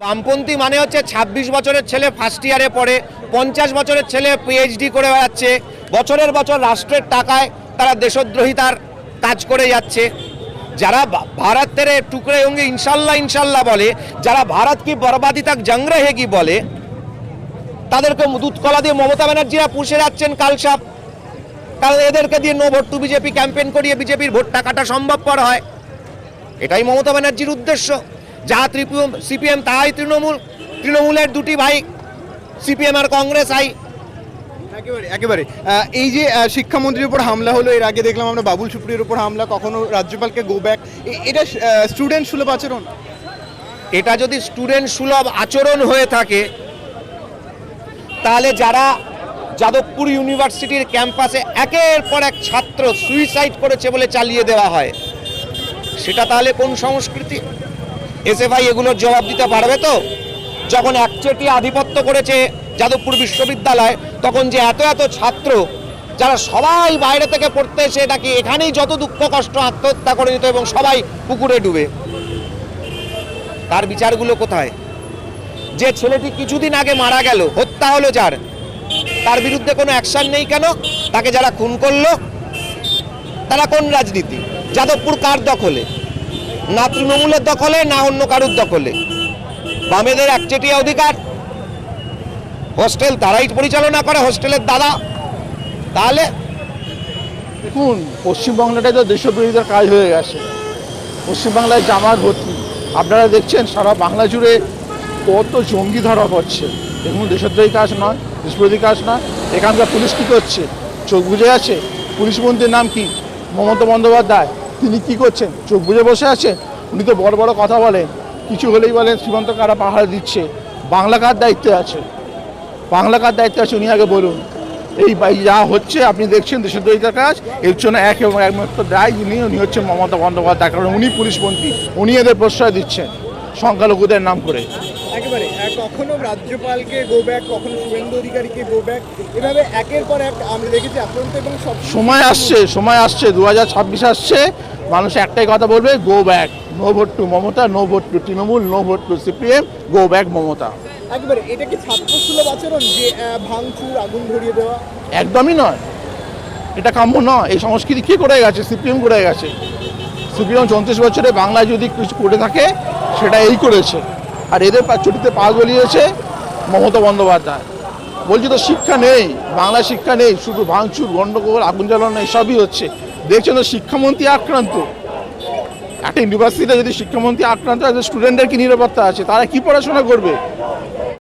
বামপন্থী মানে হচ্ছে ২৬ বছরের ছেলে ফার্স্ট ইয়ারে পড়ে, পঞ্চাশ বছরের ছেলে পিএইচডি করে বেড়াচ্ছে, বছরের বছর রাষ্ট্রের টাকায় তারা দেশদ্রোহিতার কাজ করে যাচ্ছে। যারা ভা- ভারত তেরে টুকরে হোঙ্গে ইনশাল্লাহ ইনশাল্লাহ বলে, যারা ভারত কি বরবাদি তাক জং কি বলে, তাদেরকে দুধ কলা দিয়ে মমতা ব্যানার্জিরা পুষে যাচ্ছেন কালসাপ কাল এদেরকে দিয়ে no vote to BJP campaign করিয়ে বিজেপির ভোট টাকাটা সম্ভবপর হয়। এটাই মমতা ব্যানার্জির উদ্দেশ্য। যা ত্রিপুম সিপিএম তাই তৃণমূল তৃণমূলের দুটি ভাই সিপিএম আর কংগ্রেস আই। একেবারে একেবারে। এই যে শিক্ষামন্ত্রীর উপর হামলা হলো এর আগে দেখলাম আমরা বাবুল সুপ্রিয়র উপর হামলা কখনো রাজ্যপালকে গো ব্যাক এটা স্টুডেন্ট সুলভ আচরণ? এটা যদি স্টুডেন্ট সুলভ আচরণ হয়ে থাকে তাহলে যারা যাদবপুর ইউনিভার্সিটির ক্যাম্পাসে একের পর এক ছাত্র সুইসাইড করেছে বলে চালিয়ে দেওয়া হয় সেটা তাহলে কোন সংস্কৃতি? এসএফআই এগুলোর জবাব দিতে পারবে তো? যখন একচেটিয়া আধিপত্য করেছে যাদবপুর বিশ্ববিদ্যালয়, তখন যে এত এত ছাত্র যারা সবাই বাইরে থেকে পড়তে এসে নাকি এখানেই যত দুঃখ কষ্ট আত্মহত্যা করে নিত এবং সবাই পুকুরে ডুবে। তার বিচারগুলো কোথায়? যে ছেলেটি কিছুদিন আগে মারা গেল, হত্যা হলো যার। তার বিরুদ্ধে কোনো অ্যাকশন নেই কেন? তাকে যারা খুন করল, তারা কোন রাজনীতি? যাদবপুর কার দখলে? না তৃণমূলের দখলে, না অন্য কারুর দখলে। বামেদের একচেটিয়া অধিকার। হোস্টেল তারাই পরিচালনা করে, হোস্টেলের দাদা। তাহলে দেখুন, পশ্চিমবাংলাটাই তো দেশবিরোধীদের কাজ হয়ে গেছে। পশ্চিমবাংলায় জামাত ভর্তি। আপনারা দেখছেন সারা বাংলা জুড়ে কত জঙ্গি ধরা পড়ছে দেখুন, দেশদ্রোহী কাজ নয়, দেশবিরোধী কাজ নয়। এখানকার পুলিশ কী করছে? চোখ বুঝে আছে? পুলিশ মন্ত্রীর নাম কি? মমতা বন্দ্যোপাধ্যায়। তিনি কি করছেন? চোখ বুঝে বসে আছেন? উনি তো বড় বড় কথা বলেন। কিছু হলেই বলেন সীমান্ত কারা পাহাড় দিচ্ছে? বাংলা কার দায়িত্বে আছে? বাংলা কার দায়িত্বে আছে? উনি আগে বলুন। এই যা হচ্ছে, আপনি দেখছেন দেশদ্রোহিতার কাজ, এর জন্য এক এবং একমাত্র দায় যিনি, উনি হচ্ছেন মমতা বন্দ্যোপাধ্যায়। কারণ উনি পুলিশ মন্ত্রী উনি এদের প্রশ্রয় দিচ্ছেন সংখ্যালঘুদের নাম করে। কখনো রাজ্যপালকে গো ব্যাক কখনো শুভেন্দু অধিকারীকে গো ব্যাক এভাবে একের পর এক আমরা দেখেছি আক্রান্ত এবং সব সময় আসছে সময় আসছে দু হাজার ছাব্বিশ আসছে মানুষ একটাই কথা বলবে go back no vote to Mamata no vote to Trinamool no vote to CPM go back Mamata. একেবারে এটা কি ছাত্র সুলভ আচরণ যে ভাঙচুর আগুন ধরিয়ে দেওয়া? একদমই নয়। এটা কাম্য নয়। এই সংস্কৃতি কে করে গেছে? সিপিএম করে গেছে। সিপিএম চৌত্রিশ বছরে বাংলায় যদি কিছু করে থাকে সেটা এই করেছে। আর এদের ছুটিতে পা গলিয়েছে মমতা বন্দ্যোপাধ্যায়। বলছি তো শিক্ষা নেই, বাংলা শিক্ষা নেই, শুধু ভাঙচুর, গণ্ডগোল, আগুন জ্বালানো এসবই হচ্ছে। দেখছেন তো শিক্ষামন্ত্রী আক্রান্ত। একটা ইউনিভার্সিটিতে যদি শিক্ষামন্ত্রী আক্রান্ত আছে স্টুডেন্টদের কি নিরাপত্তা আছে? তারা কি পড়াশোনা করবে?